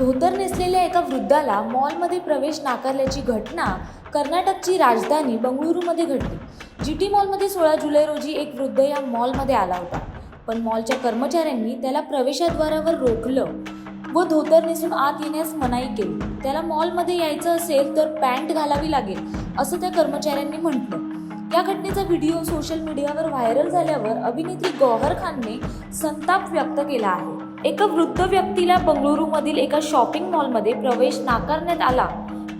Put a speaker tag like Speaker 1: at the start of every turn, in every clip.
Speaker 1: धोतर नेसलेल्या एका वृद्धाला मॉलमध्ये प्रवेश नाकारल्याची घटना कर्नाटकची राजधानी बंगळुरूमध्ये घडली. जी टी मॉलमध्ये सोळा जुलै रोजी एक वृद्ध या मॉलमध्ये आला होता. पण मॉलच्या कर्मचाऱ्यांनी त्याला प्रवेशद्वारावर रोखलं व धोतर नेसून आत येण्यास मनाई केली. त्याला मॉलमध्ये यायचं असेल तर पॅन्ट घालावी लागेल असं त्या कर्मचाऱ्यांनी म्हटलं. या घटनेचा व्हिडिओ सोशल मीडियावर व्हायरल झाल्यावर अभिनेत्री गौहर खानने संताप व्यक्त केला आहे. एका वृद्ध व्यक्तीला बंगळुरूमधील एका शॉपिंग मॉलमध्ये प्रवेश नाकारण्यात आला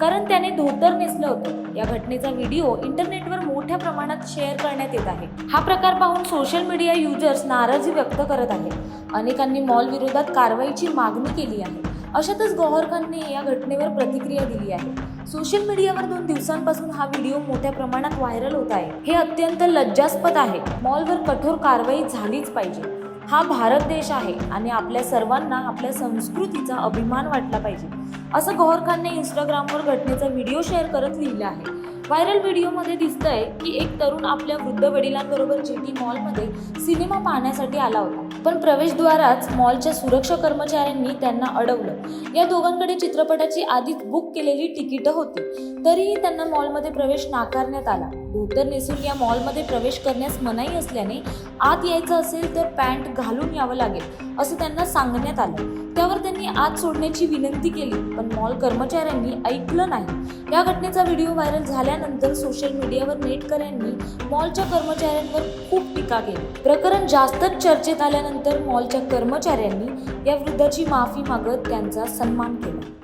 Speaker 1: कारण त्याने धोतर नेसलं होतं. या घटनेचा व्हिडिओ इंटरनेटवर मोठ्या प्रमाणात शेअर करण्यात येत आहे. हा प्रकार पाहून सोशल मीडिया युजर्स नाराजी व्यक्त करत आहेत. अनेकांनी मॉल विरोधात कारवाईची मागणी केली आहे. अशातच गौहर खानने या घटनेवर प्रतिक्रिया दिली आहे. सोशल मीडियावर दोन दिवसांपासून हा व्हिडिओ मोठ्या प्रमाणात व्हायरल होत आहे. हे अत्यंत लज्जास्पद आहे. मॉलवर कठोर कारवाई झालीच पाहिजे. हा भारत देश आहे आणि आपल्या सर्वांना आपल्या संस्कृतीचा अभिमान वाटला पाहिजे. असं गौहर खानने इंस्टाग्रामवर घटनेचा व्हिडिओ शेअर करत लिहिलं आहे. व्हायरल व्हिडिओमध्ये दिसतंय की एक तरुण आपल्या वृद्ध वडिलांबरोबर जेटी मॉलमध्ये सिनेमा पाहण्यासाठी आला होता. पण प्रवेशद्वाराच मॉलच्या सुरक्षा कर्मचाऱ्यांनी त्यांना अडवलं. या दोघांकडे चित्रपटाची आधीच बुक केलेली तिकीटं होती. तरीही त्यांना मॉलमध्ये प्रवेश नाकारण्यात आला. धोतर नेसून या मॉलमध्ये प्रवेश करण्यास मनाई असल्याने आत यायचं असेल तर पॅन्ट घालून यावं लागेल असं त्यांना सांगण्यात आलं. त्यावर त्यांनी आत सोडण्याची विनंती केली पण मॉल कर्मचाऱ्यांनी ऐकलं नाही. या घटनेचा व्हिडिओ व्हायरल झाल्यानंतर सोशल मीडियावर नेटकऱ्यांनी मॉलच्या कर्मचाऱ्यांवर खूप टीका केली. प्रकरण जास्तच चर्चेत आल्यानंतर मॉलच्या कर्मचाऱ्यांनी या वृद्धाची माफी मागत त्यांचा सन्मान केला.